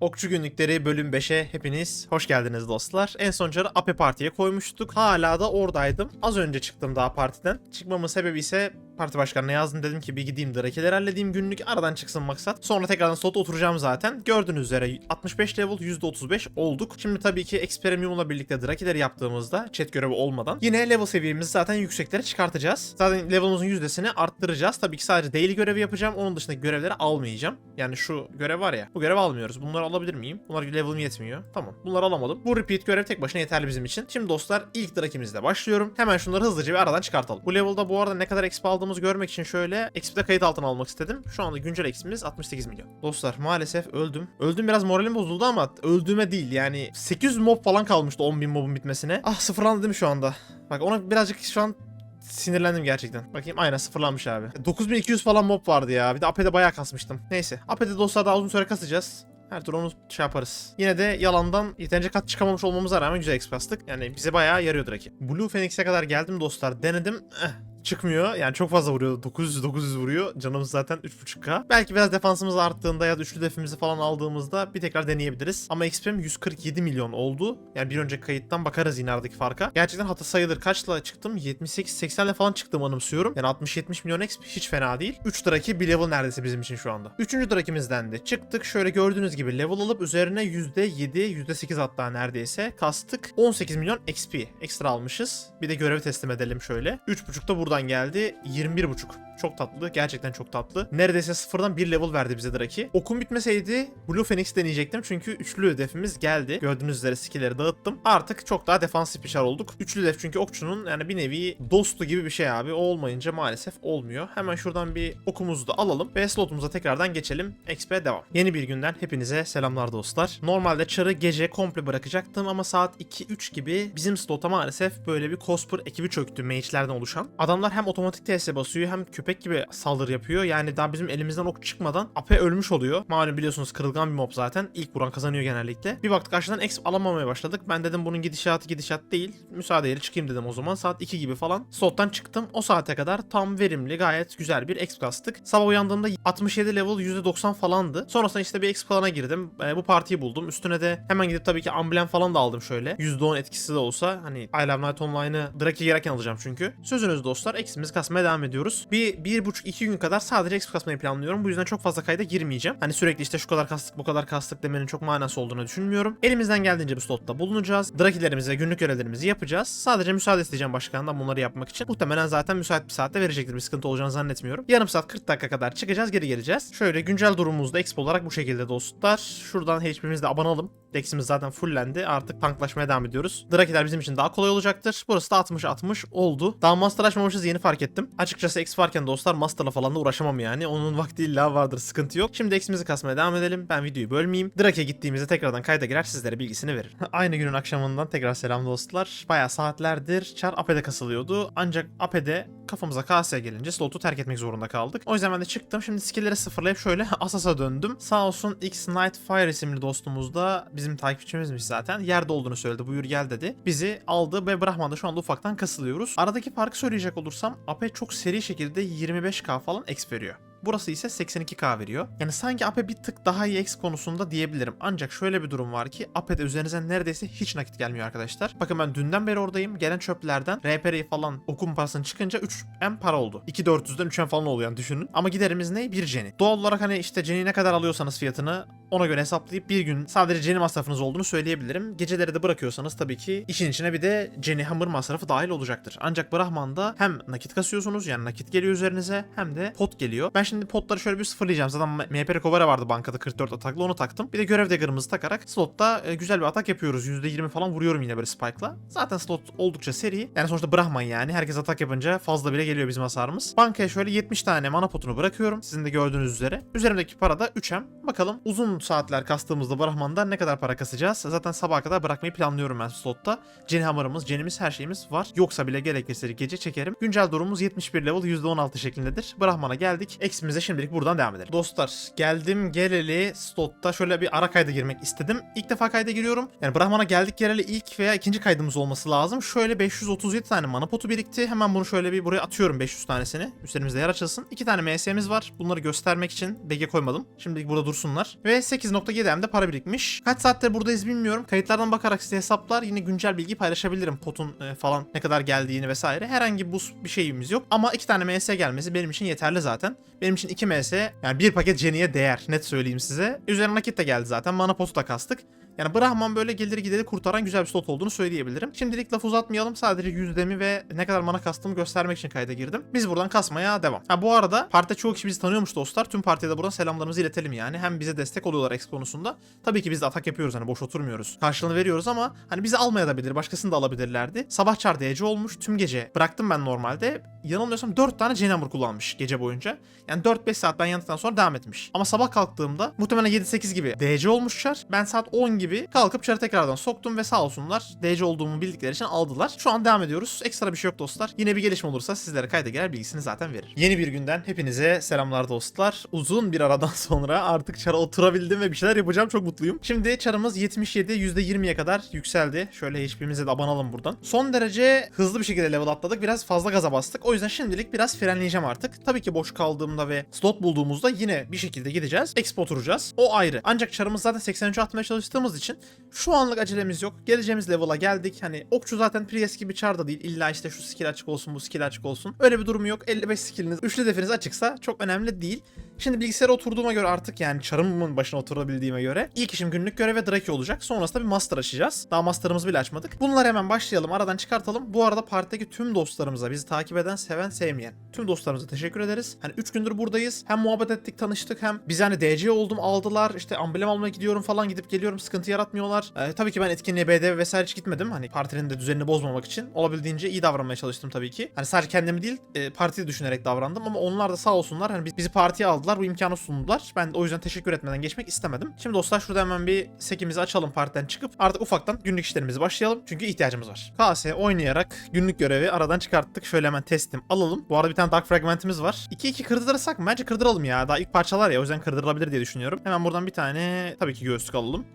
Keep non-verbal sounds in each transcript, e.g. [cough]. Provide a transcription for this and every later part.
Okçu Günlükleri bölüm 5'e hepiniz hoş geldiniz dostlar. En son çarı Ape Parti'ye koymuştuk. Hala da oradaydım. Az önce çıktım daha partiden. Çıkmamın sebebi ise parti başkanına yazdım dedim ki bir gideyim Drake'leri halledeyim günlük aradan çıksın maksat. Sonra tekrardan slota oturacağım zaten. Gördüğünüz üzere 65 level %35 olduk. Şimdi tabii ki X Premium'la birlikte Drake'leri yaptığımızda chat görevi olmadan yine level seviyemizi zaten yükseklere çıkartacağız. Zaten level'ımızın yüzdesini arttıracağız. Tabii ki sadece daily görevi yapacağım. Onun dışındaki görevleri almayacağım. Yani şu görev var ya. Bu görevi almıyoruz. Bunları alabilir miyim? Bunlar level'ım yetmiyor. Tamam. Bunları alamadım. Bu repeat görev tek başına yeterli bizim için. Şimdi dostlar ilk Drake'imizle başlıyorum. Hemen şunları hızlıca bir aradan çıkartalım. Bu level'da bu arada ne kadar exp aldığımızı görmek için şöyle exp'de kayıt altına almak istedim. Şu anda güncel exp'imiz 68 milyon. Dostlar maalesef öldüm. Öldüm biraz moralim bozuldu ama öldüğüme değil yani 800 mob falan kalmıştı 10.000 mobun bitmesine. Ah sıfırlandı değil mi şu anda? Bak ona birazcık şu an sinirlendim gerçekten. Bakayım aynen sıfırlanmış abi. 9200 falan mob vardı ya. Bir de AP'de bayağı kasmıştım. Neyse. AP'de dostlar daha uzun süre kasacağız. Her türlü onu şey yaparız. Yine de yalandan yeterince kat çıkamamış olmamıza rağmen güzel exp kastık. Yani bize bayağı yarıyordur rakip. Blue Phoenix'e kadar geldim dostlar. Denedim. Eh, çıkmıyor. Yani çok fazla vuruyor. 900 900 vuruyor. Canımız zaten 3.5k. Belki biraz defansımız arttığında ya da üçlü defimizi falan aldığımızda bir tekrar deneyebiliriz. Ama XP'm 147 milyon oldu. Yani bir önceki kayıttan bakarız yine aradaki farka. Gerçekten hata sayılır. Kaçla çıktım? 78-80 ile falan çıktım anımsıyorum. Yani 60-70 milyon XP hiç fena değil. 3 draki bir level neredeyse bizim için şu anda. 3. drakimizden de çıktık. Şöyle gördüğünüz gibi level alıp üzerine %7, %8 hatta neredeyse kastık. 18 milyon XP ekstra almışız. Bir de görevi teslim edelim şöyle. 3.5 da buradan geldi. 21.5. Çok tatlı. Gerçekten çok tatlı. Neredeyse sıfırdan bir level verdi bize Draki. Okum bitmeseydi Blue Phoenix deneyecektim. Çünkü üçlü hedefimiz geldi. Gördüğünüz üzere skill'leri dağıttım. Artık çok daha defansif bir şar olduk. Üçlü hedef çünkü okçunun yani bir nevi dostu gibi bir şey abi. O olmayınca maalesef olmuyor. Hemen şuradan bir okumuzu da alalım. Ve slotumuza tekrardan geçelim. XP devam. Yeni bir günden hepinize selamlar dostlar. Normalde çarı gece komple bırakacaktım ama saat 2-3 gibi bizim slota maalesef böyle bir Cosper ekibi çöktü mage'lerden oluşan. Adamlar hem otomatik TS basıyor hem köpek gibi saldırı yapıyor. Yani daha bizim elimizden ok çıkmadan Ape ölmüş oluyor. Malum biliyorsunuz kırılgan bir mob zaten. İlk vuran kazanıyor genellikle. Bir baktık karşıdan exp alamamaya başladık. Ben dedim bunun gidişatı gidişat değil. Müsaadeyle çıkayım dedim o zaman. Saat 2 gibi falan. Slottan çıktım. O saate kadar tam verimli gayet güzel bir exp kastık. Sabah uyandığımda 67 level %90 falandı. Sonrasında işte bir exp alana girdim. E, bu partiyi buldum. Üstüne de hemen gidip tabii ki amblem falan da aldım şöyle. %10 etkisi de olsa hani I Love Night Online'ı Draki girerken alacağım çünkü. Sözünüz dostlar eksimizi kasmaya devam ediyoruz. Bir, bir buçuk iki gün kadar sadece exp kasmayı planlıyorum. Bu yüzden çok fazla kayda girmeyeceğim. Hani sürekli işte şu kadar kastık bu kadar kastık demenin çok manası olduğunu düşünmüyorum. Elimizden geldiğince bu slotta bulunacağız. Drakilerimizi günlük görevlerimizi yapacağız. Sadece müsaade isteyeceğim başkandan bunları yapmak için. Muhtemelen zaten müsait bir saatte verecektir. Bir sıkıntı olacağını zannetmiyorum. Yarım saat 40 dakika kadar çıkacağız geri geleceğiz. Şöyle güncel durumumuzda exp olarak bu şekilde dostlar. Şuradan HP'mizi de abanalım. Dex'imiz zaten fullendi. Artık tanklaşmaya devam ediyoruz. Drakiler bizim için daha kolay olacaktır. Burası da 60-60 oldu. Daha master açmamışız yeni fark ettim. Açıkçası X varken dostlar masterla falan da uğraşamam yani. Onun vakti illa vardır sıkıntı yok. Şimdi X'imizi kasmaya devam edelim. Ben videoyu bölmeyeyim. Drake'e gittiğimizde tekrardan kayda girer sizlere bilgisini veririm. [laughs] Aynı günün akşamından tekrar selam dostlar. Bayağı saatlerdir Char AP'de kasılıyordu. Ancak AP'de kafamıza KS gelince slotu terk etmek zorunda kaldık. O yüzden ben de çıktım. Şimdi skill'leri sıfırlayıp şöyle [laughs] Asas'a döndüm. Sağ olsun X Night Fire isimli dostumuz da bizim takipçimizmiş zaten. Yerde olduğunu söyledi. Buyur gel dedi. Bizi aldı ve Brahman'da şu anda ufaktan kasılıyoruz. Aradaki farkı söyleyecek olursam AP çok seri şekilde 25k falan exp veriyor. Burası ise 82k veriyor. Yani sanki AP bir tık daha iyi X konusunda diyebilirim. Ancak şöyle bir durum var ki AP'de üzerinize neredeyse hiç nakit gelmiyor arkadaşlar. Bakın ben dünden beri oradayım. Gelen çöplerden RPR'yi falan okum parasını çıkınca 3 M para oldu. 2400'den 3 M falan oluyor yani düşünün. Ama giderimiz ne? Bir Jenny. Doğal olarak hani işte Jenny ne kadar alıyorsanız fiyatını ona göre hesaplayıp bir gün sadece Jenny masrafınız olduğunu söyleyebilirim. Geceleri de bırakıyorsanız tabii ki işin içine bir de Jenny Hammer masrafı dahil olacaktır. Ancak Brahman'da hem nakit kasıyorsunuz yani nakit geliyor üzerinize hem de pot geliyor. Ben şimdi potları şöyle bir sıfırlayacağım. Zaten MP Recovera vardı bankada 44 ataklı onu taktım. Bir de görev dagger'ımızı takarak slotta e, güzel bir atak yapıyoruz. %20 falan vuruyorum yine böyle spike'la. Zaten slot oldukça seri. Yani sonuçta Brahman yani. Herkes atak yapınca fazla bile geliyor bizim hasarımız. Bankaya şöyle 70 tane mana potunu bırakıyorum. Sizin de gördüğünüz üzere. Üzerimdeki para da 3M. Bakalım uzun saatler kastığımızda Brahman'da ne kadar para kasacağız? Zaten sabaha kadar bırakmayı planlıyorum ben slotta. Jenny Hammer'ımız, Jenny'miz her şeyimiz var. Yoksa bile gerekirse gece çekerim. Güncel durumumuz 71 level %16 şeklindedir. Brahman'a geldik. Eksimize şimdilik buradan devam edelim. Dostlar geldim geleli slotta şöyle bir ara kayda girmek istedim. İlk defa kayda giriyorum. Yani Brahman'a geldik geleli ilk veya ikinci kaydımız olması lazım. Şöyle 537 tane mana potu birikti. Hemen bunu şöyle bir buraya atıyorum 500 tanesini. Üstlerimizde yer açılsın. İki tane MS'miz var. Bunları göstermek için BG koymadım. Şimdilik burada dursunlar. Ve 8.7 de para birikmiş. Kaç saattir buradayız bilmiyorum. Kayıtlardan bakarak size hesaplar yine güncel bilgi paylaşabilirim. Potun e, falan ne kadar geldiğini vesaire. Herhangi buz bir şeyimiz yok. Ama iki tane MS gelmesi benim için yeterli zaten. Benim için 2 MS yani bir paket Jenny'e değer net söyleyeyim size. Üzerine nakit de geldi zaten. Mana potu da kastık. Yani Brahman böyle gelir gideri kurtaran güzel bir slot olduğunu söyleyebilirim. Şimdilik laf uzatmayalım. Sadece yüzdemi ve ne kadar mana kastığımı göstermek için kayda girdim. Biz buradan kasmaya devam. Ha bu arada partide çoğu kişi bizi tanıyormuş dostlar. Tüm partiye de buradan selamlarımızı iletelim yani. Hem bize destek oluyorlar X konusunda. Tabii ki biz de atak yapıyoruz hani boş oturmuyoruz. Karşılığını veriyoruz ama hani bizi almaya da bilir. Başkasını da alabilirlerdi. Sabah çar DC olmuş. Tüm gece bıraktım ben normalde. Yanılmıyorsam 4 tane Cenamur kullanmış gece boyunca. Yani 4-5 saat ben yandıktan sonra devam etmiş. Ama sabah kalktığımda muhtemelen 7-8 gibi DC olmuş çar. Ben saat 10 gibi kalkıp çarı tekrardan soktum ve sağ olsunlar DC olduğumu bildikleri için aldılar. Şu an devam ediyoruz. Ekstra bir şey yok dostlar. Yine bir gelişme olursa sizlere kayda girer bilgisini zaten verir. Yeni bir günden hepinize selamlar dostlar. Uzun bir aradan [laughs] sonra artık çara oturabildim ve bir şeyler yapacağım. Çok mutluyum. Şimdi çarımız 77 %20'ye kadar yükseldi. Şöyle HP'mize de abanalım buradan. Son derece hızlı bir şekilde level atladık. Biraz fazla gaza bastık. O yüzden şimdilik biraz frenleyeceğim artık. Tabii ki boş kaldığımda ve slot bulduğumuzda yine bir şekilde gideceğiz. Expo oturacağız. O ayrı. Ancak çarımız zaten 83 atmaya çalıştığımız için şu anlık acelemiz yok. Geleceğimiz level'a geldik. Hani okçu zaten Priest gibi çar da değil. İlla işte şu skill açık olsun, bu skill açık olsun. Öyle bir durumu yok. 55 skilliniz, üçlü definiz açıksa çok önemli değil. Şimdi bilgisayara oturduğuma göre artık yani çarımın başına oturabildiğime göre ilk işim günlük görev ve Draki olacak. Sonrasında bir master açacağız. Daha master'ımızı bile açmadık. Bunları hemen başlayalım. Aradan çıkartalım. Bu arada partideki tüm dostlarımıza, bizi takip eden, seven, sevmeyen tüm dostlarımıza teşekkür ederiz. Hani 3 gündür buradayız. Hem muhabbet ettik, tanıştık hem biz hani DC oldum aldılar. İşte amblem almaya gidiyorum falan gidip geliyorum. Sıkıntı yaratmıyorlar. Ee, tabii ki ben etkinliğe BD vesaire hiç gitmedim. Hani partinin de düzenini bozmamak için. Olabildiğince iyi davranmaya çalıştım tabii ki. Hani sadece kendimi değil e, partiyi düşünerek davrandım ama onlar da sağ olsunlar. Hani biz- bizi partiye aldılar. Bu imkanı sundular. Ben de o yüzden teşekkür etmeden geçmek istemedim. Şimdi dostlar şurada hemen bir sekimizi açalım partiden çıkıp artık ufaktan günlük işlerimizi başlayalım. Çünkü ihtiyacımız var. KS oynayarak günlük görevi aradan çıkarttık. Şöyle hemen testim alalım. Bu arada bir tane Dark Fragment'imiz var. 2-2 kırdırırsak mı? Bence kırdıralım ya. Daha ilk parçalar ya o yüzden kırdırılabilir diye düşünüyorum. Hemen buradan bir tane tabii ki göğüslük alalım.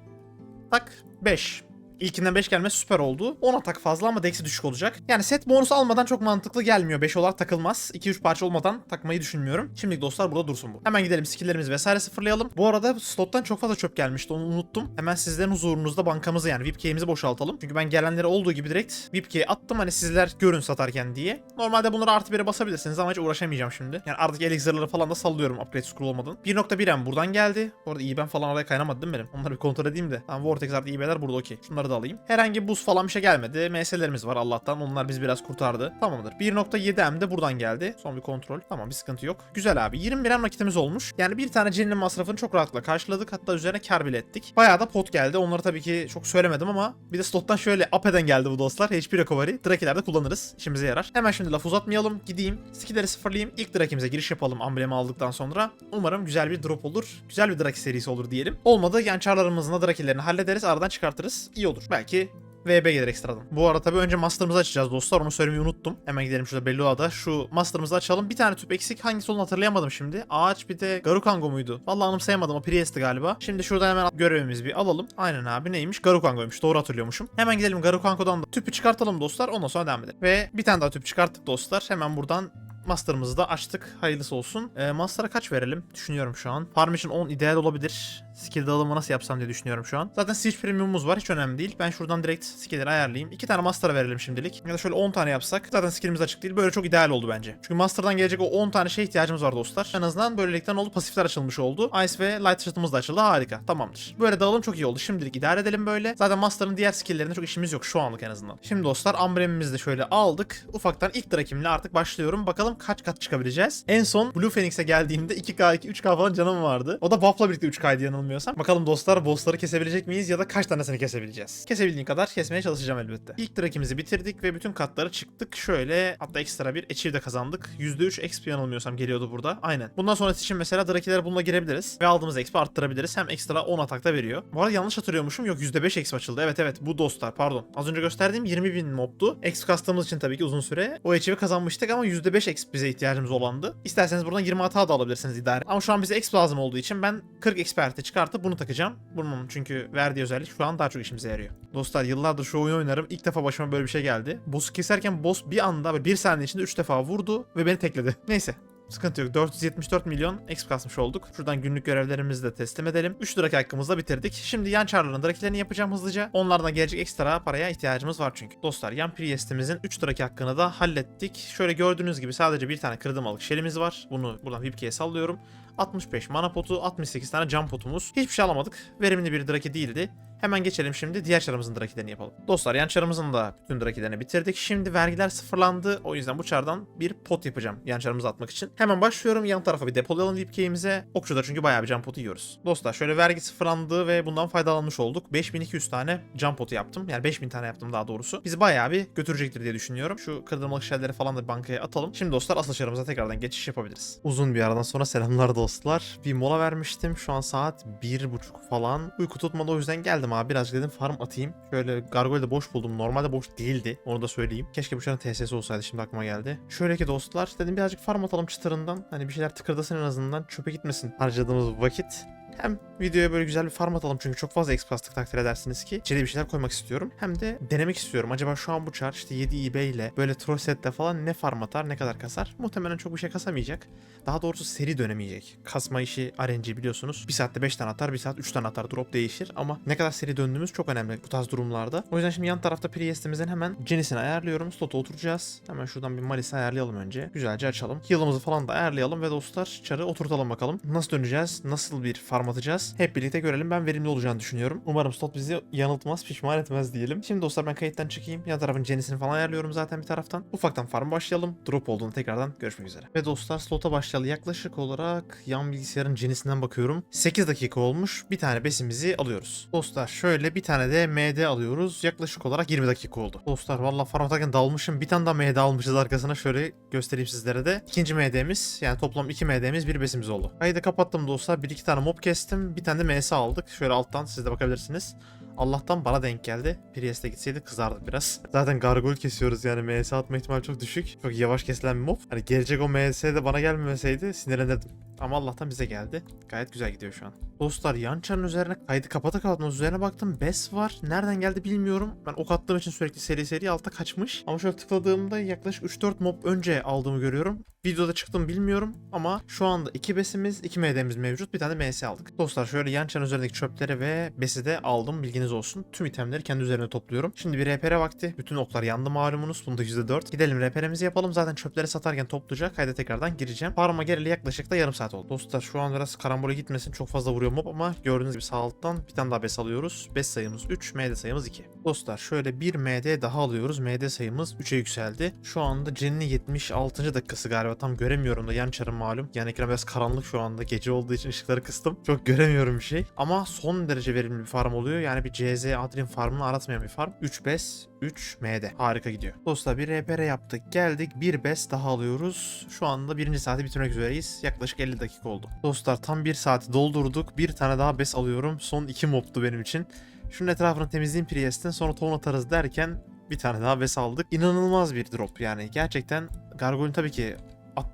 Tak 5. İlkinden 5 gelmesi süper oldu. 10 atak fazla ama dex'i düşük olacak. Yani set bonusu almadan çok mantıklı gelmiyor. 5 olarak takılmaz. 2-3 parça olmadan takmayı düşünmüyorum. Şimdilik dostlar burada dursun bu. Hemen gidelim skilllerimizi vesaire sıfırlayalım. Bu arada slottan çok fazla çöp gelmişti onu unuttum. Hemen sizlerin huzurunuzda bankamızı yani VIP key'imizi boşaltalım. Çünkü ben gelenlere olduğu gibi direkt VIP key attım hani sizler görün satarken diye. Normalde bunları artı 1'e basabilirsiniz ama hiç uğraşamayacağım şimdi. Yani artık elixir'ları falan da sallıyorum upgrade scroll olmadan. 1.1M buradan geldi. Bu arada iyi ben falan oraya kaynamadı değil mi benim? Onları bir kontrol edeyim de. Tamam Vortex artı IB'ler burada okey. Şunları da alayım. Herhangi buz falan bir şey gelmedi. MS'lerimiz var Allah'tan. Onlar biz biraz kurtardı. Tamamdır. 1.7M de buradan geldi. Son bir kontrol. Tamam bir sıkıntı yok. Güzel abi. 21M nakitimiz olmuş. Yani bir tane Jen'in masrafını çok rahatlıkla karşıladık. Hatta üzerine kar bile ettik. Bayağı da pot geldi. Onları tabii ki çok söylemedim ama bir de slottan şöyle AP'den geldi bu dostlar. HP recovery. Draki'lerde kullanırız. İşimize yarar. Hemen şimdi laf uzatmayalım. Gideyim. Skill'leri sıfırlayayım. İlk Draki'mize giriş yapalım amblemi aldıktan sonra. Umarım güzel bir drop olur. Güzel bir Draki serisi olur diyelim. Olmadı yani çarlarımızın da Draki'lerini hallederiz. Aradan çıkartırız. İyi olur. Belki VB gelir ekstradan. Bu arada tabii önce master'ımızı açacağız dostlar. Onu söylemeyi unuttum. Hemen gidelim şurada Bellua'da. Şu master'ımızı açalım. Bir tane tüp eksik. Hangisi olduğunu hatırlayamadım şimdi. Ağaç bir de Garukango muydu? Vallahi anımsayamadım. O Priest'ti galiba. Şimdi şuradan hemen görevimizi bir alalım. Aynen abi neymiş? Garukango'ymuş. Doğru hatırlıyormuşum. Hemen gidelim Garukango'dan da tüpü çıkartalım dostlar. Ondan sonra devam edelim. Ve bir tane daha tüp çıkarttık dostlar. Hemen buradan Master'ımızı da açtık. Hayırlısı olsun. Ee, Master'a kaç verelim? Düşünüyorum şu an. Farm için 10 ideal olabilir. Skill dağılımı nasıl yapsam diye düşünüyorum şu an. Zaten Siege Premium'umuz var. Hiç önemli değil. Ben şuradan direkt skill'leri ayarlayayım. 2 tane Master'a verelim şimdilik. Ya da şöyle 10 tane yapsak. Zaten skill'imiz açık değil. Böyle çok ideal oldu bence. Çünkü Master'dan gelecek o 10 tane şey ihtiyacımız var dostlar. En azından böylelikten oldu. Pasifler açılmış oldu. Ice ve Light Shot'ımız da açıldı. Harika. Tamamdır. Böyle dağılım çok iyi oldu. Şimdilik idare edelim böyle. Zaten Master'ın diğer skill'lerinde çok işimiz yok şu anlık en azından. Şimdi dostlar Ambrem'imizi de şöyle aldık. Ufaktan ilk Drakim'le artık başlıyorum. Bakalım kaç kat çıkabileceğiz. En son Blue Phoenix'e geldiğimde 2K 2 3K falan canım vardı. O da Buff'la birlikte 3K'ydı yanılmıyorsam. Bakalım dostlar bossları kesebilecek miyiz ya da kaç tanesini kesebileceğiz? Kesebildiğim kadar kesmeye çalışacağım elbette. İlk Drakim'izi bitirdik ve bütün katları çıktık. Şöyle hatta ekstra bir achieve de kazandık. %3 XP yanılmıyorsam geliyordu burada. Aynen. Bundan sonrası için mesela Draki'lere bununla girebiliriz. Ve aldığımız XP arttırabiliriz. Hem ekstra 10 atakta veriyor. Bu arada yanlış hatırlıyormuşum. Yok %5 XP açıldı. Evet evet bu dostlar pardon. Az önce gösterdiğim 20.000 mobtu. XP kastığımız için tabii ki uzun süre. O achieve'i kazanmıştık ama %5 XP bize ihtiyacımız olandı. İsterseniz buradan 20 hata da alabilirsiniz idare. Ama şu an bize XP lazım olduğu için ben 40 XP harita çıkartıp bunu takacağım. Bunun çünkü verdiği özellik şu an daha çok işimize yarıyor. Dostlar yıllardır şu oyunu oynarım. İlk defa başıma böyle bir şey geldi. Boss'u keserken boss bir anda bir saniye içinde 3 defa vurdu ve beni tekledi. [laughs] Neyse Sıkıntı yok. 474 milyon exp kasmış olduk. Şuradan günlük görevlerimizi de teslim edelim. 3 draki hakkımızla bitirdik. Şimdi yan çarların drakilerini yapacağım hızlıca. Onlardan gelecek ekstra paraya ihtiyacımız var çünkü. Dostlar yan Priest'imizin 3 draki hakkını da hallettik. Şöyle gördüğünüz gibi sadece bir tane kırdım şelimiz var. Bunu buradan VIP'ye sallıyorum. 65 mana potu, 68 tane cam potumuz. Hiçbir şey alamadık. Verimli bir draki değildi. Hemen geçelim şimdi diğer çarımızın drakilerini yapalım. Dostlar yan çarımızın da bütün drakilerini bitirdik. Şimdi vergiler sıfırlandı. O yüzden bu çardan bir pot yapacağım yan çarımızı atmak için. Hemen başlıyorum. Yan tarafa bir depolayalım VIP'imize. Okçuda çünkü bayağı bir cam potu yiyoruz. Dostlar şöyle vergi sıfırlandı ve bundan faydalanmış olduk. 5200 tane cam potu yaptım. Yani 5000 tane yaptım daha doğrusu. Bizi bayağı bir götürecektir diye düşünüyorum. Şu kırdırmalık şeyleri falan da bankaya atalım. Şimdi dostlar asıl çarımıza tekrardan geçiş yapabiliriz. Uzun bir aradan sonra selamlar dostlar. Bir mola vermiştim. Şu an saat 1.30 falan. Uyku tutmadı o yüzden geldim abi. Birazcık dedim farm atayım. Şöyle gargoyle boş buldum. Normalde boş değildi. Onu da söyleyeyim. Keşke bu çarın TSS olsaydı şimdi aklıma geldi. Şöyle ki dostlar dedim birazcık farm atalım çıtırından. Hani bir şeyler tıkırdasın en azından. Çöpe gitmesin harcadığımız vakit. Hem videoya böyle güzel bir farm atalım çünkü çok fazla exp kastık takdir edersiniz ki. İçeriye bir şeyler koymak istiyorum. Hem de denemek istiyorum. Acaba şu an bu char işte 7 IB ile böyle troll sette falan ne farm atar ne kadar kasar? Muhtemelen çok bir şey kasamayacak. Daha doğrusu seri dönemeyecek. Kasma işi RNG biliyorsunuz. Bir saatte 5 tane atar, bir saat 3 tane atar. Drop değişir ama ne kadar seri döndüğümüz çok önemli bu tarz durumlarda. O yüzden şimdi yan tarafta Priest'imizin hemen Genis'ini ayarlıyorum. Slot'a oturacağız. Hemen şuradan bir Malis'i ayarlayalım önce. Güzelce açalım. Heal'ımızı falan da ayarlayalım ve dostlar çarı oturtalım bakalım. Nasıl döneceğiz? Nasıl bir farm atacağız? Hep birlikte görelim. Ben verimli olacağını düşünüyorum. Umarım slot bizi yanıltmaz, pişman etmez diyelim. Şimdi dostlar ben kayıttan çıkayım. Yan tarafın Genis'ini falan ayarlıyorum zaten bir taraftan. Ufaktan farm başlayalım. Drop olduğunda tekrardan görüşmek üzere. Ve dostlar slota başlayalı yaklaşık olarak yan bilgisayarın Genis'inden bakıyorum. 8 dakika olmuş. Bir tane besimizi alıyoruz. Dostlar şöyle bir tane de MD alıyoruz. Yaklaşık olarak 20 dakika oldu. Dostlar valla farm atarken dalmışım. Bir tane daha MD almışız arkasına. Şöyle göstereyim sizlere de. İkinci MD'miz yani toplam 2 MD'miz bir besimiz oldu. Kaydı kapattım dostlar. Bir iki tane mob kestim. Bir tane de MS aldık. Şöyle alttan siz de bakabilirsiniz. Allah'tan bana denk geldi. Priest'e gitseydi kızardık biraz. Zaten gargoyle kesiyoruz yani MS atma ihtimali çok düşük. Çok yavaş kesilen bir mob. Hani gelecek o MS de bana gelmemeseydi sinirlenirdim. Ama Allah'tan bize geldi. Gayet güzel gidiyor şu an. Dostlar yan çarın üzerine kaydı kapata kapatma üzerine baktım. Bes var. Nereden geldi bilmiyorum. Ben ok attığım için sürekli seri seri alta kaçmış. Ama şöyle tıkladığımda yaklaşık 3-4 mob önce aldığımı görüyorum. Videoda çıktım bilmiyorum ama şu anda iki besimiz, iki MD'miz mevcut. Bir tane de MS aldık. Dostlar şöyle yan çarın üzerindeki çöpleri ve besi de aldım. Bilginiz olsun. Tüm itemleri kendi üzerine topluyorum. Şimdi bir RPR vakti. Bütün oklar yandı malumunuz. Bunda %4. Gidelim RPR'imizi yapalım. Zaten çöpleri satarken toplayacak. Kayda tekrardan gireceğim. Farm'a geleli yaklaşık da yarım saat oldu. Dostlar şu an biraz karambole gitmesin. Çok fazla vuruyor mob ama gördüğünüz gibi sağ bir tane daha bes alıyoruz. Bes sayımız 3, MD sayımız 2. Dostlar şöyle bir MD daha alıyoruz. MD sayımız 3'e yükseldi. Şu anda Jen'in 76. dakikası galiba. Tam göremiyorum da yan malum. Yani ekran biraz karanlık şu anda. Gece olduğu için ışıkları kıstım. Çok göremiyorum bir şey. Ama son derece verimli bir farm oluyor. Yani bir CZ Adrin farmını aratmayan bir farm. 3 bes 3 MD. Harika gidiyor. Dostlar bir RPR yaptık. Geldik. Bir bes daha alıyoruz. Şu anda birinci saati bitirmek üzereyiz. Yaklaşık 50 dakika oldu. Dostlar tam bir saati doldurduk. Bir tane daha bes alıyorum. Son iki mobtu benim için. Şunun etrafını temizleyeyim Priest'in. Sonra ton atarız derken bir tane daha bes aldık. İnanılmaz bir drop yani. Gerçekten Gargoyle'in tabii ki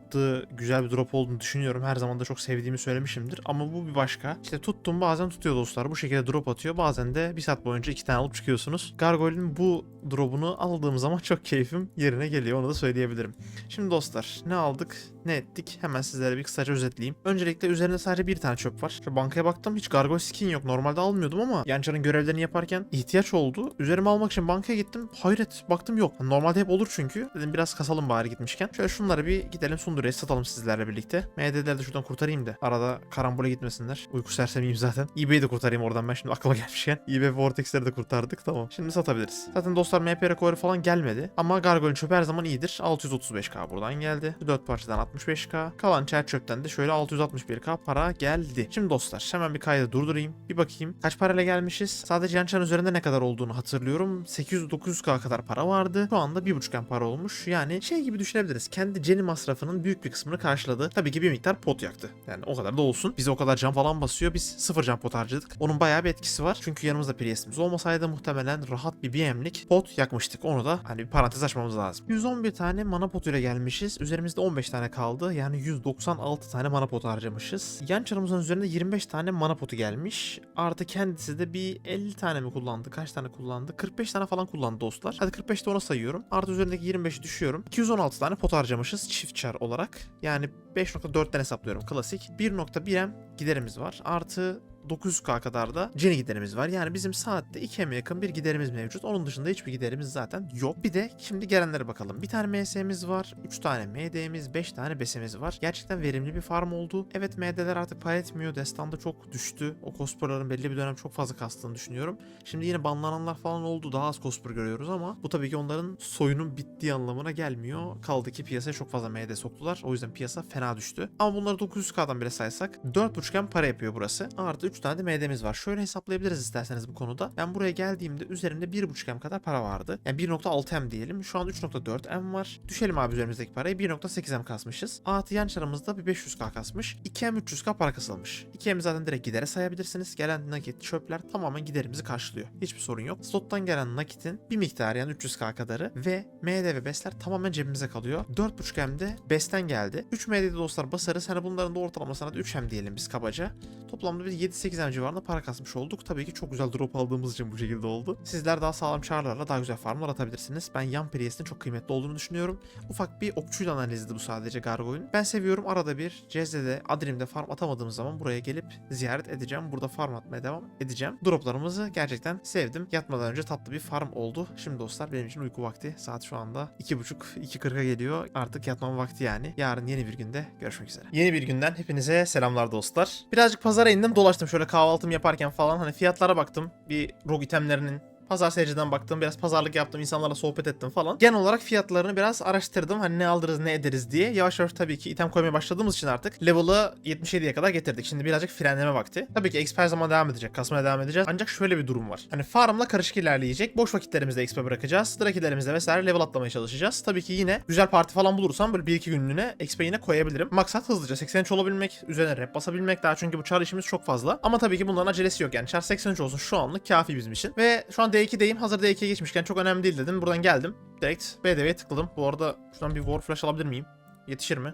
attığı güzel bir drop olduğunu düşünüyorum. Her zaman da çok sevdiğimi söylemişimdir. Ama bu bir başka. İşte tuttum bazen tutuyor dostlar. Bu şekilde drop atıyor. Bazen de bir saat boyunca iki tane alıp çıkıyorsunuz. Gargoyle'in bu drop'unu aldığım zaman [laughs] çok keyfim yerine geliyor. Onu da söyleyebilirim. Şimdi dostlar ne aldık ne ettik hemen sizlere bir kısaca özetleyeyim. Öncelikle üzerinde sadece bir tane çöp var. Şu bankaya baktım hiç gargoyle skin yok. Normalde almıyordum ama Yançar'ın görevlerini yaparken ihtiyaç oldu. Üzerime almak için bankaya gittim. Hayret baktım yok. Normalde hep olur çünkü. Dedim biraz kasalım bari gitmişken. Şöyle şunları bir gidelim sunduruya satalım sizlerle birlikte. MD'leri de şuradan kurtarayım da. Arada karambole gitmesinler. Uyku sersemiyim zaten. eBay'i de kurtarayım oradan ben şimdi aklıma gelmişken. eBay Vortex'leri de kurtardık tamam. Şimdi satabiliriz. Zaten dostlar MP rekoru falan gelmedi. Ama Gargoyle'in çöpü her zaman iyidir. 635k buradan geldi. 4 parçadan 65k. Kalan çer çöpten de şöyle 661k para geldi. Şimdi dostlar hemen bir kaydı durdurayım. Bir bakayım. Kaç parayla gelmişiz? Sadece Yançan üzerinde ne kadar olduğunu hatırlıyorum. 800-900k kadar para vardı. Şu anda 1.5 para olmuş. Yani şey gibi düşünebiliriz. Kendi Jenny masrafının büyük bir kısmını karşıladı. Tabii ki bir miktar pot yaktı. Yani o kadar da olsun. Bize o kadar cam falan basıyor. Biz sıfır cam pot harcadık. Onun bayağı bir etkisi var. Çünkü yanımızda Priest'imiz olmasaydı muhtemelen rahat bir BM'lik pot yakmıştık. Onu da hani bir parantez açmamız lazım. 111 tane mana potuyla gelmişiz. Üzerimizde 15 tane kaldı. Yani 196 tane mana pot harcamışız. Yan çarımızın üzerinde 25 tane mana potu gelmiş. Artı kendisi de bir 50 tane mi kullandı? Kaç tane kullandı? 45 tane falan kullandı dostlar. Hadi 45 de ona sayıyorum. Artı üzerindeki 25'i düşüyorum. 216 tane pot harcamışız çift çar olarak. Olarak. Yani 5.4'ten hesaplıyorum klasik. 1.1M giderimiz var. Artı 900k kadar da Jenny giderimiz var. Yani bizim saatte 2M'e yakın bir giderimiz mevcut. Onun dışında hiçbir giderimiz zaten yok. Bir de şimdi gelenlere bakalım. Bir tane MS'miz var. 3 tane MD'miz, 5 tane BES'imiz var. Gerçekten verimli bir farm oldu. Evet MD'ler artık para etmiyor. Destanda çok düştü. O cosplay'ların belli bir dönem çok fazla kastığını düşünüyorum. Şimdi yine banlananlar falan oldu. Daha az cosplay görüyoruz ama bu tabii ki onların soyunun bittiği anlamına gelmiyor. Kaldı ki piyasaya çok fazla MD soktular. O yüzden piyasa fena düştü. Ama bunları 900k'dan bile saysak 4.5M para yapıyor burası. Artı 3 tane de MD'miz var. Şöyle hesaplayabiliriz isterseniz bu konuda. Ben buraya geldiğimde üzerimde 1.5M kadar para vardı. Yani 1.6M diyelim. Şu an 3.4M var. Düşelim abi üzerimizdeki parayı. 1.8M kasmışız. Artı yan çarımızda bir 500k kasmış. 2M 300k para kasılmış. 2M zaten direkt gidere sayabilirsiniz. Gelen nakit, çöpler tamamen giderimizi karşılıyor. Hiçbir sorun yok. Slottan gelen nakitin bir miktarı yani 300k kadarı ve MD ve BES'ler tamamen cebimize kalıyor. 4.5M'de BES'ten geldi. 3 MD'de dostlar basarız. Hani bunların da ortalamasına da 3M diyelim biz kabaca. Toplamda bir 7-8M civarında para kasmış olduk. Tabii ki çok güzel drop aldığımız için bu şekilde oldu. Sizler daha sağlam çarlarla daha güzel farmlar atabilirsiniz. Ben yan Priest'in çok kıymetli olduğunu düşünüyorum. Ufak bir okçuyla analizdi bu sadece Gargoyle'un. Ben seviyorum arada bir Cezze'de, Adrim'de farm atamadığım zaman buraya gelip ziyaret edeceğim. Burada farm atmaya devam edeceğim. Droplarımızı gerçekten sevdim. Yatmadan önce tatlı bir farm oldu. Şimdi dostlar benim için uyku vakti. Saat şu anda 2.30-2.40'a geliyor. Artık yatmam vakti yani. Yarın yeni bir günde görüşmek üzere. Yeni bir günden hepinize selamlar dostlar. Birazcık pazara indim dolaştım şöyle kahvaltımı yaparken falan. Hani fiyatlara baktım. Bir rogue itemlerinin Pazar seyirciden baktım, biraz pazarlık yaptım, insanlarla sohbet ettim falan. Genel olarak fiyatlarını biraz araştırdım. Hani ne aldırız, ne ederiz diye. Yavaş yavaş tabii ki item koymaya başladığımız için artık level'ı 77'ye kadar getirdik. Şimdi birazcık frenleme vakti. Tabii ki exp her zaman devam edecek, kasmaya devam edeceğiz. Ancak şöyle bir durum var. Hani farmla karışık ilerleyecek. Boş vakitlerimizde exp bırakacağız. Drakilerimizde vesaire level atlamaya çalışacağız. Tabii ki yine güzel parti falan bulursam böyle 1-2 günlüğüne exp yine koyabilirim. Maksat hızlıca 83 olabilmek, üzerine rep basabilmek daha çünkü bu char işimiz çok fazla. Ama tabii ki bunların acelesi yok yani. Char 83 olsun şu anlık kafi bizim için. Ve şu an D2'deyim. Hazır D2'ye geçmişken çok önemli değil dedim. Buradan geldim. Direkt BDV'ye tıkladım. Bu arada şuradan bir War Flash alabilir miyim? Yetişir mi?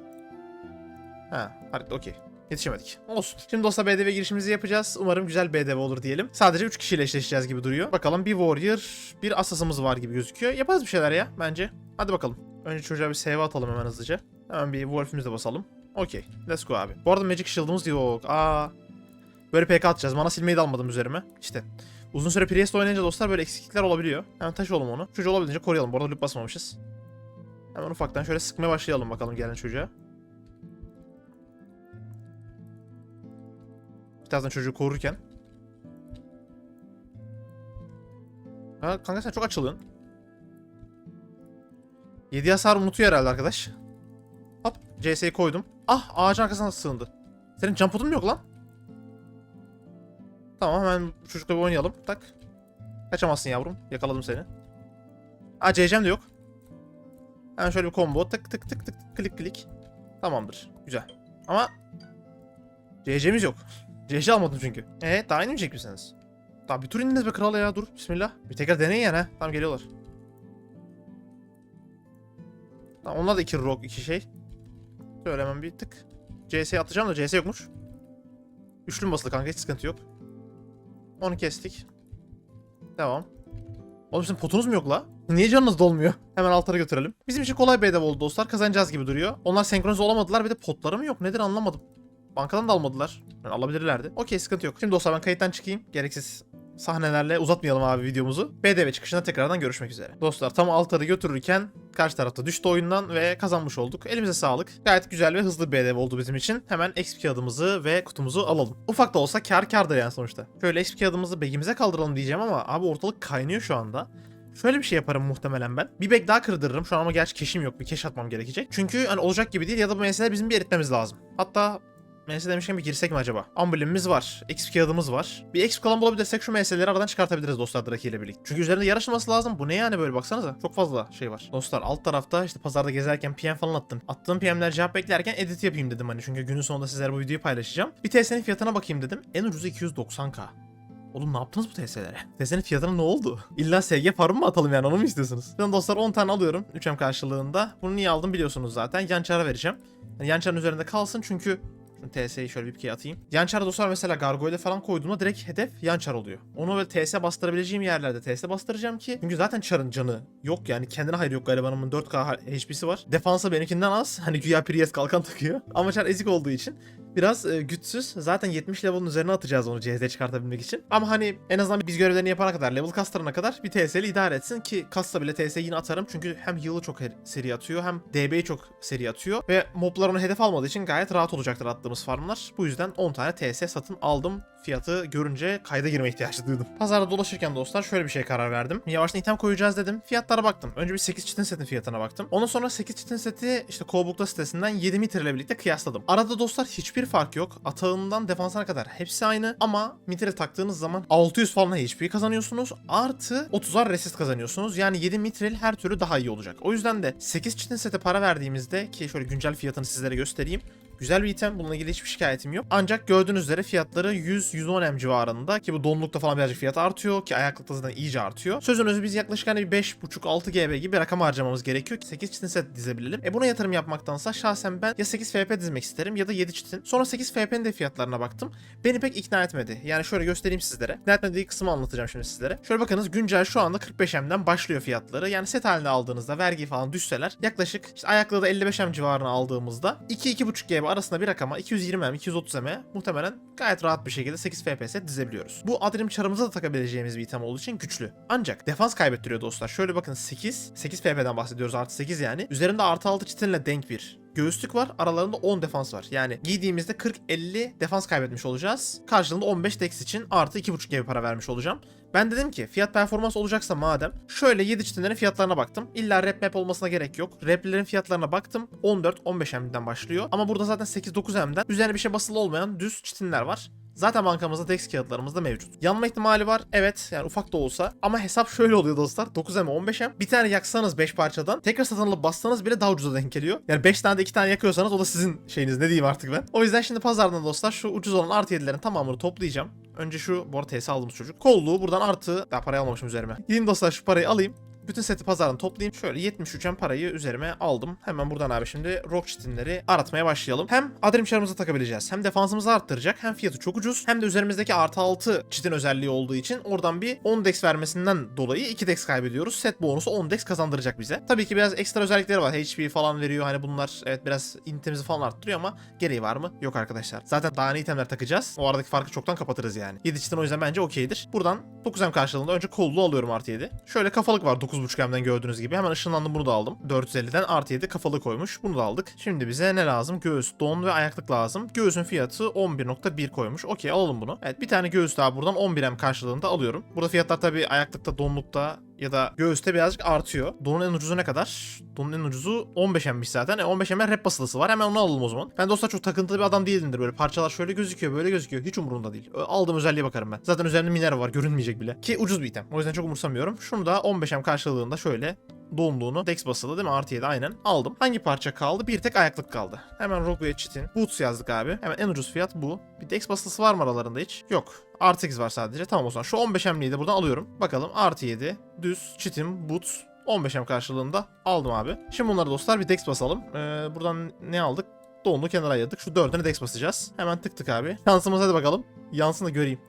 Ha, harika okey. Yetişemedik. Olsun. Şimdi dostlar BDV girişimizi yapacağız. Umarım güzel BDV olur diyelim. Sadece 3 kişiyle eşleşeceğiz gibi duruyor. Bakalım bir Warrior, bir Assassin'ımız var gibi gözüküyor. Yaparız bir şeyler ya bence. Hadi bakalım. Önce çocuğa bir save atalım hemen hızlıca. Hemen bir Wolf'ümüzü de basalım. Okey. Let's go abi. Bu arada Magic Shield'ımız yok. Aa. Böyle PK atacağız. Mana silmeyi de almadım üzerime. İşte. Uzun süre Priest oynayınca dostlar böyle eksiklikler olabiliyor. Hemen taşıyalım onu. Çocuğu olabildiğince koruyalım. Bu arada loop basmamışız. Hemen ufaktan şöyle sıkmaya başlayalım bakalım gelen çocuğa. Birazdan çocuğu korurken. Ha, kanka sen çok açılıyorsun. 7 hasar unutuyor herhalde arkadaş. Hop CS'yi koydum. Ah ağacın arkasına sığındı. Senin jump mu yok lan? Tamam hemen çocukla bir oynayalım. Tak. Kaçamazsın yavrum. Yakaladım seni. Aa CC'm de yok. Hemen şöyle bir combo. Tık tık tık tık klik klik. Tamamdır. Güzel. Ama CC'miz yok. [laughs] CC almadım çünkü. Ee daha inmeyecek misiniz? Daha bir tur indiniz be kral ya dur. Bismillah. Bir tekrar deneyin yani ha. Tamam geliyorlar. Tamam onlar da iki rock iki şey. Şöyle hemen bir tık. CS'ye atacağım da CS yokmuş. Üçlü basılı kanka hiç sıkıntı yok. Onu kestik. Devam. Oğlum sizin potunuz mu yok la? Niye canınız dolmuyor? Hemen altara götürelim. Bizim için kolay bir hedef oldu dostlar. Kazanacağız gibi duruyor. Onlar senkronize olamadılar bir de potları mı yok? Nedir anlamadım. Bankadan da almadılar. Yani alabilirlerdi. Okey sıkıntı yok. Şimdi dostlar ben kayıttan çıkayım. Gereksiz sahnelerle uzatmayalım abi videomuzu. BDV çıkışında tekrardan görüşmek üzere. Dostlar tam altarı götürürken karşı tarafta düştü oyundan ve kazanmış olduk. Elimize sağlık. Gayet güzel ve hızlı bir BDV oldu bizim için. Hemen XP kağıdımızı ve kutumuzu alalım. Ufak da olsa kar kardır yani sonuçta. Şöyle XP kağıdımızı bagimize kaldıralım diyeceğim ama abi ortalık kaynıyor şu anda. Şöyle bir şey yaparım muhtemelen ben. Bir bag daha kırdırırım. Şu an ama gerçi keşim yok. Bir keş atmam gerekecek. Çünkü hani olacak gibi değil ya da bu meseleleri bizim bir eritmemiz lazım. Hatta Mesele demişken bir girsek mi acaba? Amblemimiz var. XP kağıdımız var. Bir XP kalan bulabilirsek şu meseleleri aradan çıkartabiliriz dostlar Draki ile birlikte. Çünkü üzerinde yarışılması lazım. Bu ne yani böyle baksanıza. Çok fazla şey var. Dostlar alt tarafta işte pazarda gezerken PM falan attım. Attığım PM'ler cevap beklerken edit yapayım dedim hani. Çünkü günün sonunda sizlere bu videoyu paylaşacağım. Bir TS'nin fiyatına bakayım dedim. En ucuzu 290k. Oğlum ne yaptınız bu TS'lere? TS'nin fiyatına ne oldu? İlla SG farmı mı atalım yani onu mu istiyorsunuz? Ben dostlar 10 tane alıyorum 3M karşılığında. Bunu niye aldım biliyorsunuz zaten. Yan çara vereceğim. Yani yan çarın üzerinde kalsın çünkü TS'yi şöyle bir kere atayım. Yan çar dostlar mesela Gargoyle falan koyduğumda direkt hedef yan oluyor. Onu böyle TS bastırabileceğim yerlerde TS bastıracağım ki. Çünkü zaten çarın canı yok yani kendine hayır yok garibanımın 4K HP'si var. Defansa benimkinden az. Hani güya Priest kalkan takıyor. [laughs] Ama çar ezik olduğu için biraz e, güçsüz. Zaten 70 level'ın üzerine atacağız onu CZ çıkartabilmek için. Ama hani en azından biz görevlerini yapana kadar, level kastırana kadar bir TS ile idare etsin ki kassa bile TS yine atarım. Çünkü hem heal'ı çok seri atıyor hem DB'yi çok seri atıyor. Ve moblar onu hedef almadığı için gayet rahat olacaktır attığımız farmlar. Bu yüzden 10 tane TS satın aldım. Fiyatı görünce kayda girme ihtiyacı duydum. Pazarda dolaşırken dostlar şöyle bir şey karar verdim. Yavaştan item koyacağız dedim. Fiyatlara baktım. Önce bir 8 çitin setin fiyatına baktım. Ondan sonra 8 çitin seti işte Cobook'ta sitesinden 7 mitre ile birlikte kıyasladım. Arada dostlar hiçbir fark yok. Atağından defansına kadar hepsi aynı ama mitre taktığınız zaman 600 falan HP kazanıyorsunuz. Artı 30'ar resist kazanıyorsunuz. Yani 7 mitreli her türlü daha iyi olacak. O yüzden de 8 çitin sete para verdiğimizde ki şöyle güncel fiyatını sizlere göstereyim. Güzel bir item. Bununla ilgili hiçbir şikayetim yok. Ancak gördüğünüz üzere fiyatları 100-110 M civarında ki bu donlukta falan birazcık fiyat artıyor ki ayaklıkta zaten iyice artıyor. Sözünüzü biz yaklaşık hani bir 5.5-6 GB gibi bir rakam harcamamız gerekiyor ki 8 çitin set dizebilelim. E buna yatırım yapmaktansa şahsen ben ya 8 FP dizmek isterim ya da 7 çitin. Sonra 8 FP'nin de fiyatlarına baktım. Beni pek ikna etmedi. Yani şöyle göstereyim sizlere. İkna etmediği kısmı anlatacağım şimdi sizlere. Şöyle bakınız güncel şu anda 45M'den başlıyor fiyatları. Yani set halinde aldığınızda vergi falan düşseler yaklaşık işte ayaklığı da 55M civarına aldığımızda 2-2.5 GB arasında bir rakama 220M, 230M muhtemelen gayet rahat bir şekilde 8 FPS dizebiliyoruz. Bu Adrim çarımıza da takabileceğimiz bir item olduğu için güçlü. Ancak defans kaybettiriyor dostlar. Şöyle bakın 8, 8 FP'den bahsediyoruz artı 8 yani. Üzerinde artı 6 çitinle denk bir göğüslük var. Aralarında 10 defans var. Yani giydiğimizde 40-50 defans kaybetmiş olacağız. Karşılığında 15 dex için artı 2.5 gibi para vermiş olacağım. Ben dedim ki fiyat performans olacaksa madem şöyle 7 çitinlerin fiyatlarına baktım. İlla rap map olmasına gerek yok. Raplerin fiyatlarına baktım. 14-15 M'den başlıyor. Ama burada zaten 8-9 M'den üzerine bir şey basılı olmayan düz çitinler var. Zaten bankamızda dex kağıtlarımız da mevcut. Yanma ihtimali var. Evet yani ufak da olsa. Ama hesap şöyle oluyor dostlar. 9M 15M. Bir tane yaksanız 5 parçadan tekrar satın alıp bassanız bile daha ucuza denk geliyor. Yani 5 tane de 2 tane yakıyorsanız o da sizin şeyiniz ne diyeyim artık ben. O yüzden şimdi pazardan dostlar şu ucuz olan artı 7'lerin tamamını toplayacağım. Önce şu bu arada TS aldığımız çocuk. Kolluğu buradan artı. Daha parayı almamışım üzerime. Gideyim dostlar şu parayı alayım. Bütün seti pazardan toplayayım. Şöyle 73 hem parayı üzerime aldım. Hemen buradan abi şimdi rock çitinleri aratmaya başlayalım. Hem adrim çarımızı takabileceğiz. Hem defansımızı arttıracak. Hem fiyatı çok ucuz. Hem de üzerimizdeki artı 6 çitin özelliği olduğu için oradan bir 10 dex vermesinden dolayı 2 dex kaybediyoruz. Set bonusu 10 dex kazandıracak bize. Tabii ki biraz ekstra özellikleri var. HP falan veriyor. Hani bunlar evet biraz intimizi falan arttırıyor ama gereği var mı? Yok arkadaşlar. Zaten daha ne itemler takacağız. O aradaki farkı çoktan kapatırız yani. 7 çitin o yüzden bence okeydir. Buradan 9M karşılığında önce kolluğu alıyorum artı 7. Şöyle kafalık var 9.5M'den gördüğünüz gibi. Hemen ışınlandım bunu da aldım. 450'den artı 7 kafalık koymuş. Bunu da aldık. Şimdi bize ne lazım? Göğüs, don ve ayaklık lazım. Göğüsün fiyatı 11.1 koymuş. Okey alalım bunu. Evet bir tane göğüs daha buradan 11M karşılığında alıyorum. Burada fiyatlar tabii ayaklıkta, donlukta ya da göğüste birazcık artıyor. Donun en ucuzu ne kadar? Donun en ucuzu 15M'miş zaten. E 15M'e rap basılısı var. Hemen onu alalım o zaman. Ben dostlar çok takıntılı bir adam değilimdir. Böyle parçalar şöyle gözüküyor, böyle gözüküyor. Hiç umurumda değil. Aldığım özelliğe bakarım ben. Zaten üzerinde minera var. Görünmeyecek bile. Ki ucuz bir item. O yüzden çok umursamıyorum. Şunu da 15M karşılığında şöyle donluğunu Dex basılı değil mi? Artı 7 aynen. Aldım. Hangi parça kaldı? Bir tek ayaklık kaldı. Hemen Rogue Cheat'in Boots yazdık abi. Hemen en ucuz fiyat bu. Bir Dex basılısı var mı aralarında hiç? Yok. Artı 8 var sadece. Tamam o zaman. Şu 15M'liyi de buradan alıyorum. Bakalım. Artı 7. Düz. Cheat'in Boots. 15M karşılığında aldım abi. Şimdi bunları dostlar bir Dex basalım. Ee, buradan ne aldık? Donlu kenara ayırdık. Şu dördünü Dex basacağız. Hemen tık tık abi. Şansımız hadi bakalım. Yansın da göreyim.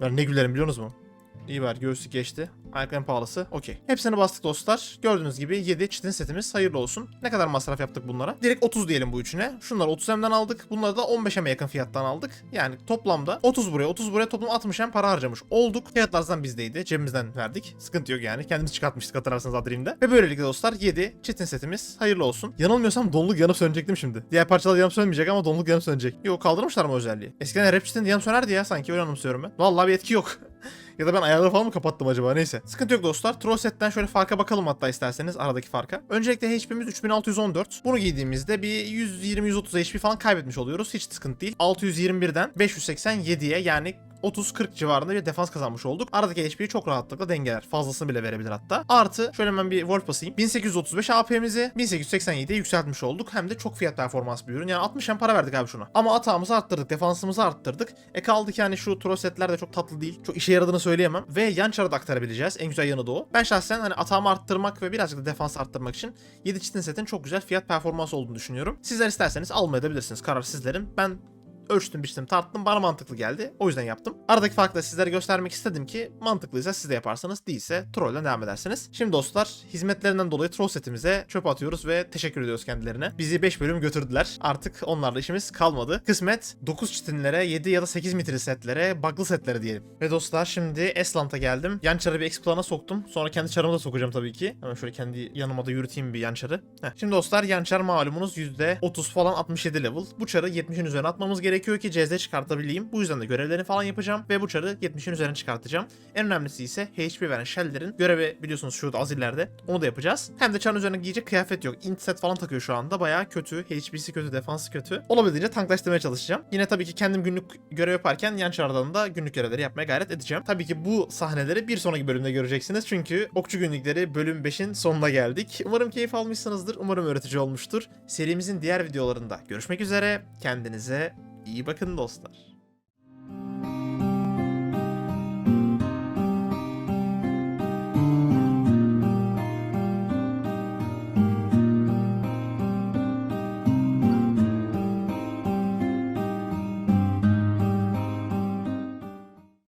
Ben ne gülerim biliyorsunuz mu? İyi var göğüslük geçti. Ayak en pahalısı. Okey. Hepsini bastık dostlar. Gördüğünüz gibi 7 çitin setimiz hayırlı olsun. Ne kadar masraf yaptık bunlara? Direkt 30 diyelim bu üçüne. Şunları 30M'den aldık. Bunları da 15M'e yakın fiyattan aldık. Yani toplamda 30 buraya 30 buraya toplam 60M para harcamış olduk. Fiyatlar zaten bizdeydi. Cebimizden verdik. Sıkıntı yok yani. Kendimiz çıkartmıştık hatırlarsanız Adream'de. Ve böylelikle dostlar 7 çitin setimiz hayırlı olsun. Yanılmıyorsam donluk yanıp sönecektim şimdi. Diğer parçalar yanıp sönmeyecek ama donluk yanıp sönecek. Yok kaldırmışlar mı özelliği? Eskiden rap çitin yanıp sönerdi ya sanki öyle anımsıyorum ben. Vallahi bir etki yok. [laughs] Ya da ben ayarları falan mı kapattım acaba neyse. Sıkıntı yok dostlar. Troset'ten şöyle farka bakalım hatta isterseniz aradaki farka. Öncelikle HP'miz 3614. Bunu giydiğimizde bir 120-130 HP falan kaybetmiş oluyoruz. Hiç sıkıntı değil. 621'den 587'ye yani 30-40 civarında bir defans kazanmış olduk. Aradaki HP'yi çok rahatlıkla dengeler. Fazlasını bile verebilir hatta. Artı şöyle hemen bir Wolf basayım. 1835 AP'mizi 1887'ye yükseltmiş olduk. Hem de çok fiyat performans bir ürün. Yani 60 hem para verdik abi şuna. Ama atağımızı arttırdık. Defansımızı arttırdık. E kaldı ki yani şu troll setler de çok tatlı değil. Çok işe yaradığını söyleyemem. Ve yan çara da aktarabileceğiz. En güzel yanı da o. Ben şahsen hani atağımı arttırmak ve birazcık da defans arttırmak için 7 çitin setin çok güzel fiyat performans olduğunu düşünüyorum. Sizler isterseniz almayabilirsiniz. Karar sizlerin. Ben ölçtüm biçtim tarttım bana mantıklı geldi. O yüzden yaptım. Aradaki farkı da sizlere göstermek istedim ki mantıklıysa siz de yaparsanız değilse trollden devam edersiniz. Şimdi dostlar hizmetlerinden dolayı troll setimize çöp atıyoruz ve teşekkür ediyoruz kendilerine. Bizi 5 bölüm götürdüler. Artık onlarla işimiz kalmadı. Kısmet 9 çitinlere 7 ya da 8 mitri setlere bug'lı setlere diyelim. Ve dostlar şimdi Esland'a geldim. Yan çarı bir explana soktum. Sonra kendi çarımı da sokacağım tabii ki. Hemen şöyle kendi yanıma da yürüteyim bir yan çarı. Heh. Şimdi dostlar yan çar malumunuz %30 falan 67 level. Bu çarı 70'in üzerine atmamız gerekiyor ki CZ çıkartabileyim. Bu yüzden de görevlerini falan yapacağım ve bu çarı 70'in üzerine çıkartacağım. En önemlisi ise HP veren shell'lerin görevi biliyorsunuz şurada azillerde. Onu da yapacağız. Hem de çarın üzerine giyecek kıyafet yok. Int set falan takıyor şu anda. Bayağı kötü. HP'si kötü, defansı kötü. Olabildiğince tanklaştırmaya çalışacağım. Yine tabii ki kendim günlük görev yaparken yan çardan da günlük görevleri yapmaya gayret edeceğim. Tabii ki bu sahneleri bir sonraki bölümde göreceksiniz. Çünkü Okçu Günlükleri bölüm 5'in sonuna geldik. Umarım keyif almışsınızdır. Umarım öğretici olmuştur. Serimizin diğer videolarında görüşmek üzere. Kendinize İyi bakın dostlar.